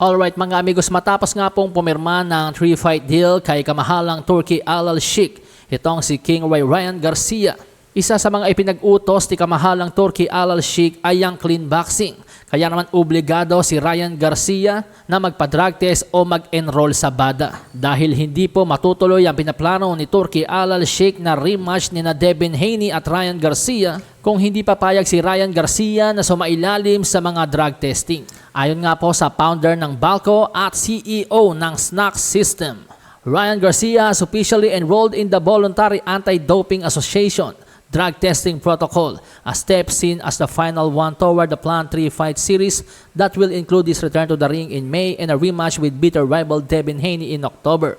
Alright mga amigos, matapos nga pong pumirma ng 3-fight deal kay kamahalang Turkey Alal Sheikh, itong si King Ray Ryan Garcia. Isa sa mga ipinag-utos ni kamahalang Turkey Alal Sheikh ay ang clean boxing. Kaya naman obligado si Ryan Garcia na magpa-drug test o mag-enroll sa BADA. Dahil hindi po matutuloy ang pinaplano ni Turkey Alal Sheikh na rematch ni na Devin Haney at Ryan Garcia kung hindi papayag si Ryan Garcia na sumailalim sa mga drug testing. Ayon nga po sa founder ng Balco at CEO ng Snack System. Ryan Garcia has officially enrolled in the Voluntary Anti-Doping Association drug testing protocol, a step seen as the final one toward the planned three-fight series that will include his return to the ring in May and a rematch with bitter rival Devin Haney in October.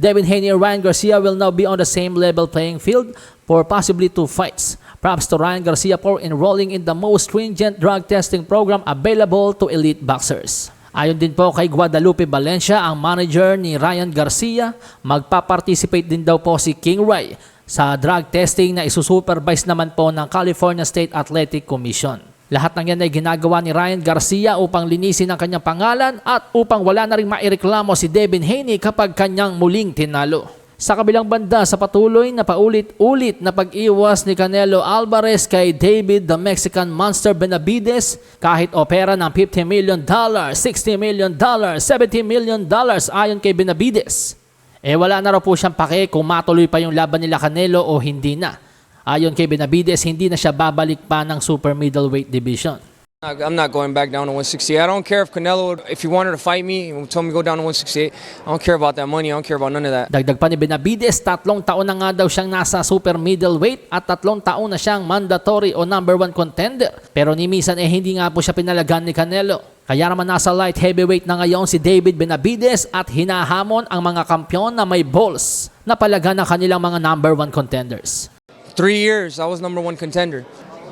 Devin Haney and Ryan Garcia will now be on the same level playing field for possibly two fights. Props to Ryan Garcia for enrolling in the most stringent drug testing program available to elite boxers. Ayon din po kay Guadalupe Valencia, ang manager ni Ryan Garcia, magpa-participate din daw po si King Ray sa drug testing na isusupervise naman po ng California State Athletic Commission. Lahat ng yan ay ginagawa ni Ryan Garcia upang linisin ang kanyang pangalan at upang wala na rin maireklamo si Devin Haney kapag kanyang muling tinalo. Sa kabilang banda sa patuloy na paulit-ulit na pag-iwas ni Canelo Alvarez kay David the Mexican Monster Benavides kahit opera ng 50 million dollars, 60 million dollars, 70 million dollars ayon kay Benavides. Eh wala na raw po siyang pake kung matuloy pa yung laban nila Canelo o hindi na. Ayon kay Benavides, hindi na siya babalik pa ng super middleweight division. I'm not going back down to 168. I don't care if Canelo, if he wanted to fight me, and told me to go down to 168. I don't care about that money. I don't care about none of that. Dagdag pa ni Benavides, tatlong taon na nga daw siyang nasa super middleweight at tatlong taon na siyang mandatory o number one contender. Pero ni minsan eh hindi nga po siya pinalagan ni Canelo. Kaya naman nasa light heavyweight na ngayon si David Benavides at hinahamon ang mga kampyon na may balls na palagan ng kanilang mga number one contenders. Three years, I was number one contender.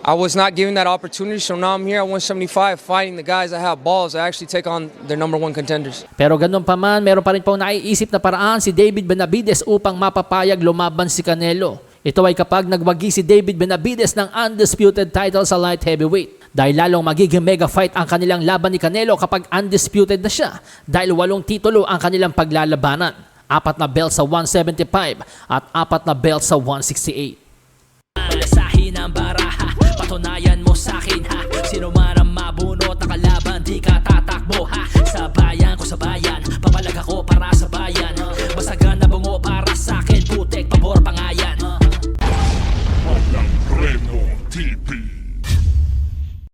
I was not given that opportunity, so now I'm here at 175 fighting the guys that have balls that actually take on their number one contenders. Pero ganun pa man, meron pa rin pong naiisip na paraan si David Benavides upang mapapayag lumaban si Canelo. Ito ay kapag nagwagi si David Benavides ng undisputed title sa light heavyweight. Dahil lalong magiging mega fight ang kanilang laban ni Canelo kapag undisputed na siya. Dahil walong titulo ang kanilang paglalabanan. Apat na belt sa 175 at apat na belt sa 168. to na